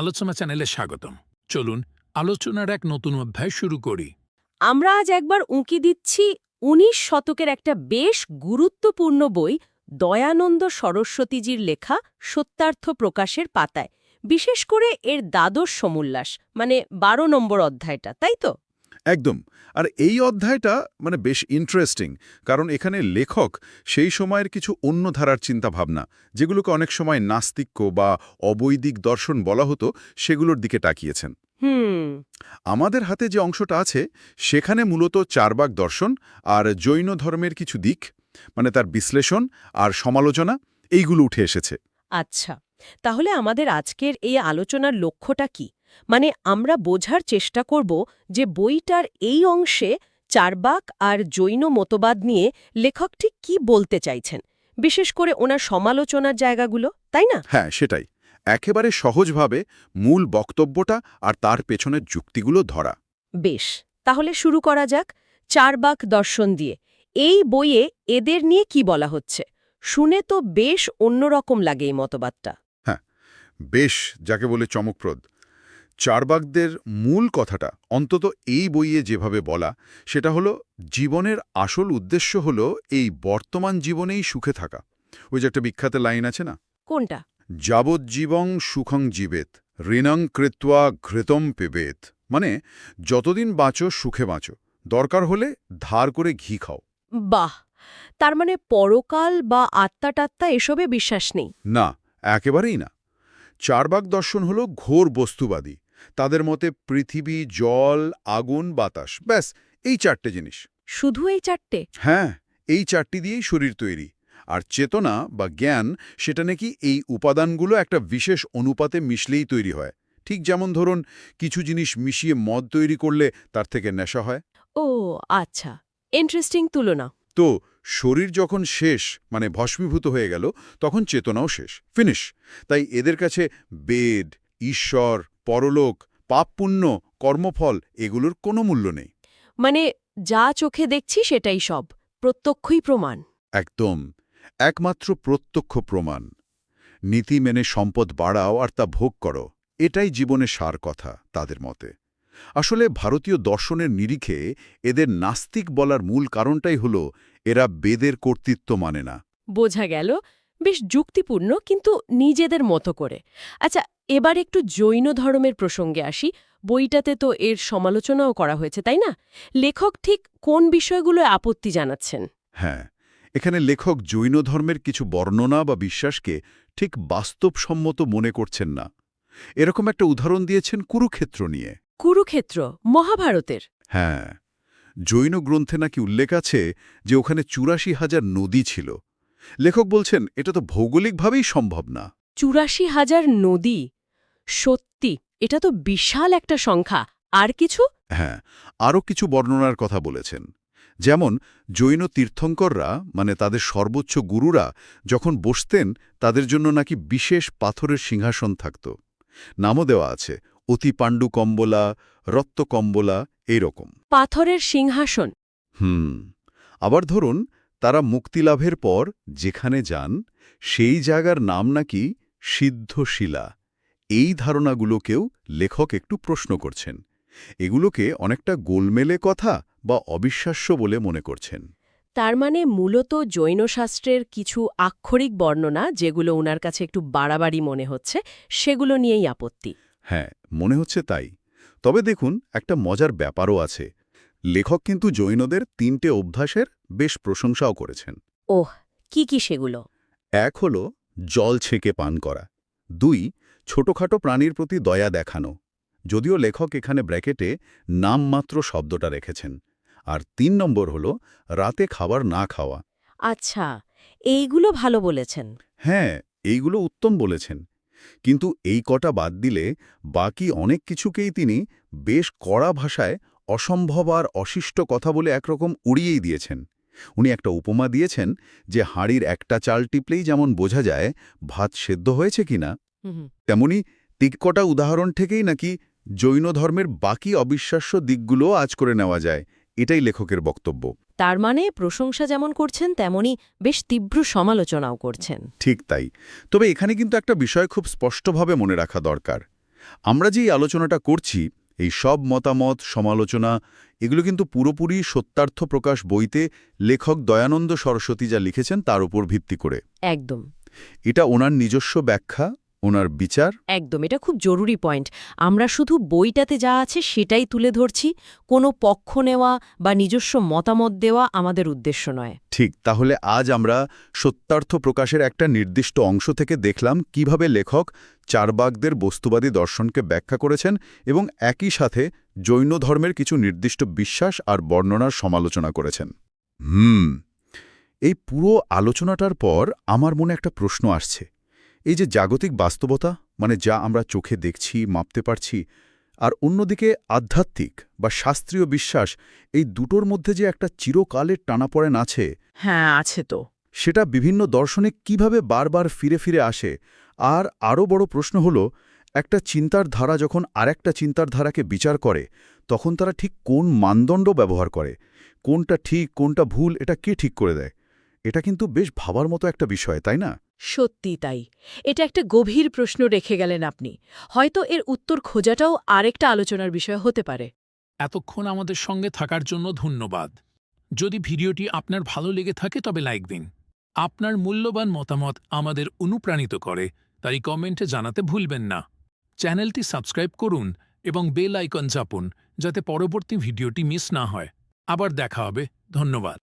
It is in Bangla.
আলোচনা চ্যানেলে স্বাগতম। চলুন, আলোচনার এক নতুন অধ্যায় শুরু করি। আমরা আজ একবার উঁকি দিচ্ছি উনিশ শতকের একটা বেশ গুরুত্বপূর্ণ বই দয়ানন্দ সরস্বতীজির লেখা সত্যার্থ প্রকাশের পাতায়। বিশেষ করে এর দ্বাদশ সমুল্লাস মানে বারো নম্বর অধ্যায়টা, তাই তো? একদম। আর এই অধ্যায়টা মানে বেশ ইন্টারেস্টিং কারণ এখানে লেখক সেই সময়ের কিছু অন্য ধারার চিন্তাভাবনা যেগুলোকে অনেক সময় নাস্তিক্য বা অবৈদিক দর্শন বলা হতো সেগুলোর দিকে তাকিয়েছেন। হুম। আমাদের হাতে যে অংশটা আছে সেখানে মূলত চারবাক দর্শন আর জৈন ধর্মের কিছু দিক মানে তার বিশ্লেষণ আর সমালোচনা এইগুলো উঠে এসেছে। আচ্ছা তাহলে আমাদের আজকের এই আলোচনার লক্ষ্যটা কি? মানে আমরা বোঝার চেষ্টা করব যে বইটার এই অংশে চারবাক আর জৈন মতবাদ নিয়ে লেখক ঠিক কী বলতে চাইছেন বিশেষ করে ওনার সমালোচনার জায়গাগুলো তাই না? হ্যাঁ সেটাই। একেবারে সহজভাবে মূল বক্তব্যটা আর তার পেছনের যুক্তিগুলো ধরা। বেশ তাহলে শুরু করা যাক চারবাক দর্শন দিয়ে। এই বইয়ে এদের নিয়ে কি বলা হচ্ছে? শুনে তো বেশ অন্যরকম লাগে এই মতবাদটা। হ্যাঁ বেশ যাকে বলে চমকপ্রদ। চারবাকদের মূল কথাটা অন্তত এই বইয়ে যেভাবে বলা সেটা হলো জীবনের আসল উদ্দেশ্য হলো এই বর্তমান জীবনেই সুখে থাকা। ওই যে একটা বিখ্যাত লাইন আছে না? কোনটা? যাবজ্জীবং সুখং জীবেত ঋণং কৃত্বা ঘৃতম পেবেত। মানে যতদিন বাঁচো সুখে বাঁচো। দরকার হলে ধার করে ঘি খাও। বাহ! তার মানে পরকাল বা আত্মাটাত্মা এসবে বিশ্বাস নেই। না একেবারেই না। চারবাগ দর্শন হল ঘোর বস্তুবাদী। তাদের মতে পৃথিবী জল আগুন বাতাস ব্যাস এই চারটে জিনিস। শুধু এই চারটে? হ্যাঁ এই চারটি দিয়েই শরীর তৈরি। আর চেতনা বা জ্ঞান সেটা নাকি এই উপাদানগুলো একটা বিশেষ অনুপাতে মিশলেই তৈরি হয়। ঠিক যেমন ধরুন কিছু জিনিস মিশিয়ে মদ তৈরি করলে তার থেকে নেশা হয়। ও আচ্ছা। ইন্টারেস্টিং তুলনা। তো শরীর যখন শেষ মানে ভস্মীভূত হয়ে গেল তখন চেতনাও শেষ ফিনিশ। তাই এদের কাছে বেদ ঈশ্বর পরলোক পাপ পুণ্য কর্মফল এগুলোর কোনো মূল্য নেই। মানে যা চোখে দেখছি সেটাই সব প্রত্যক্ষই প্রমাণ। একদম একমাত্র প্রত্যক্ষ প্রমাণ। নীতি মেনে সম্পদ বাড়াও আর তা ভোগ করো এটাই জীবনে সার কথা তাদের মতে। আসলে ভারতীয় দর্শনের নিরিখে এদের নাস্তিক বলার মূল কারণটাই হল এরা বেদের কর্তৃত্ব মানে না। বোঝা গেল বেশ যুক্তিপূর্ণ কিন্তু নিজেদের মতো করে। আচ্ছা এবার একটু জৈন ধর্মের প্রসঙ্গে আসি। বইটাতে তো এর সমালোচনাও করা হয়েছে তাই না? লেখক ঠিক কোন বিষয়গুলো আপত্তি জানাচ্ছেন? হ্যাঁ এখানে লেখক জৈন ধর্মের কিছু বর্ণনা বা বিশ্বাসকে ঠিক বাস্তবসম্মত মনে করছেন না। এরকম একটা উদাহরণ দিয়েছেন কুরুক্ষেত্র নিয়ে। কুরুক্ষেত্র মহাভারতের? হ্যাঁ জৈন গ্রন্থে নাকি উল্লেখ আছে যে ওখানে চুরাশি হাজার নদী ছিল। লেখক বলছেন এটা তো ভৌগোলিকভাবেই সম্ভব না। চুরাশি হাজার নদী। সত্যি এটা তো বিশাল একটা সংখ্যা। আর কিছু? হ্যাঁ আরও কিছু বর্ণনার কথা বলেছেন। যেমন জৈন তীর্থঙ্কররা মানে তাদের সর্বোচ্চ গুরুরা যখন বসতেন তাদের জন্য নাকি বিশেষ পাথরের সিংহাসন থাকত। নামও দেওয়া আছে অতি পাণ্ডু কম্বলা রত্ত কম্বলা এইরকম। পাথরের সিংহাসন। হুম আবার ধরুন তারা মুক্তিলাভের পর যেখানে যান সেই জায়গার নাম নাকি সিদ্ধশিলা। এই ধারণাগুলোকেও লেখক একটু প্রশ্ন করছেন। এগুলোকে অনেকটা গোলমেলে কথা বা অবিশ্বাস্য বলে মনে করছেন। তার মানে মূলত জৈনশাস্ত্রের কিছু আক্ষরিক বর্ণনা যেগুলো ওনার কাছে একটু বাড়াবাড়ি মনে হচ্ছে সেগুলো নিয়েই আপত্তি। হ্যাঁ মনে হচ্ছে তাই। তবে দেখুন একটা মজার ব্যাপারও আছে। লেখক কিন্তু জৈনদের তিনটে অভ্যাসের বেশ প্রশংসাও করেছেন। ওহ কি কি সেগুলো? এক হল জল ছেঁকে পান করা। দুই ছোটখাটো প্রাণীর প্রতি দয়া দেখানো। যদিও লেখক এখানে ব্র্যাকেটে নামমাত্র শব্দটা রেখেছেন। আর তিন নম্বর হল রাতে খাবার না খাওয়া। আচ্ছা এইগুলো ভালো বলেছেন। হ্যাঁ এইগুলো উত্তম বলেছেন। কিন্তু এই কটা বাদ দিলে বাকি অনেক কিছুকেই তিনি বেশ কড়া ভাষায় অসম্ভব আর অশিষ্ট কথা বলে একরকম উড়িয়েই দিয়েছেন। উনি একটা উপমা দিয়েছেন যে হাঁড়ির একটা চাল টিপলেই যেমন বোঝা যায় ভাত সেদ্ধ হয়েছে কিনা তেমনি তিককটা উদাহরণ থেকেই নাকি জৈন ধর্মের বাকি অবিশ্বাস্য দিকগুলো আজ করে নেওয়া যায় এটাই লেখকের বক্তব্য। তার মানে প্রশংসা যেমন করছেন তেমনি বেশ তীব্র সমালোচনাও করছেন। ঠিক তাই। তবে এখানে কিন্তু একটা বিষয় খুব স্পষ্টভাবে মনে রাখা দরকার। আমরা যে আলোচনাটা করছি এই সব মতামত সমালোচনা এগুলো কিন্তু পুরোপুরি সত্যার্থ প্রকাশ বইতে লেখক দয়ানন্দ সরস্বতী যা লিখেছেন তার উপর ভিত্তি করে। একদম। এটা ওনার নিজস্ব ব্যাখ্যা ওনার বিচার? একদম এটা খুব জরুরি পয়েন্ট। আমরা শুধু বইটাতে যা আছে সেটাই তুলে ধরছি। কোনো পক্ষ নেওয়া বা নিজস্ব মতামত দেওয়া আমাদের উদ্দেশ্য নয়। ঠিক তাহলে আজ আমরা সত্যার্থ প্রকাশের একটা নির্দিষ্ট অংশ থেকে দেখলাম কীভাবে লেখক চারবাগদের বস্তুবাদী দর্শনকে ব্যাখ্যা করেছেন এবং একই সাথে জৈন ধর্মের কিছু নির্দিষ্ট বিশ্বাস আর বর্ণনার সমালোচনা করেছেন। হুম এই পুরো আলোচনাটার পর আমার মনে একটা প্রশ্ন আসছে। এই যে জাগতিক বাস্তবতা মানে যা আমরা চোখে দেখছি মাপতে পারছি আর অন্যদিকে আধ্যাত্মিক বা শাস্ত্রীয় বিশ্বাস এই দুটোর মধ্যে যে একটা চিরকালের টানাপড়েন আছে হ্যাঁ আছে তো। সেটা বিভিন্ন দর্শনে কীভাবে বারবার ফিরে ফিরে আসে আর আরও বড় প্রশ্ন হল একটা চিন্তার ধারা যখন আরেকটা চিন্তার ধারাকে বিচার করে তখন তারা ঠিক কোন মানদণ্ড ব্যবহার করে কোনটা ঠিক কোনটা ভুল এটা কে ঠিক করে দেয়? এটা কিন্তু বেশ ভাবার মতো একটা বিষয় তাই না? সত্যি তাই। এটা একটা গভীর প্রশ্ন রেখে গেলেন আপনি। হয়তো এর উত্তর খোঁজাটাও আরেকটা আলোচনার বিষয় হতে পারে। এতক্ষণ আমাদের সঙ্গে থাকার জন্য ধন্যবাদ। যদি ভিডিওটি আপনার ভালো লেগে থাকে তবে লাইক দিন। আপনার মূল্যবান মতামত আমাদের অনুপ্রাণিত করে, তাই কমেন্টে জানাতে ভুলবেন না। চ্যানেলটি সাবস্ক্রাইব করুন এবং বেল আইকন চাপুন, যাতে পরবর্তী ভিডিওটি মিস না হয়। আবার দেখা হবে। ধন্যবাদ।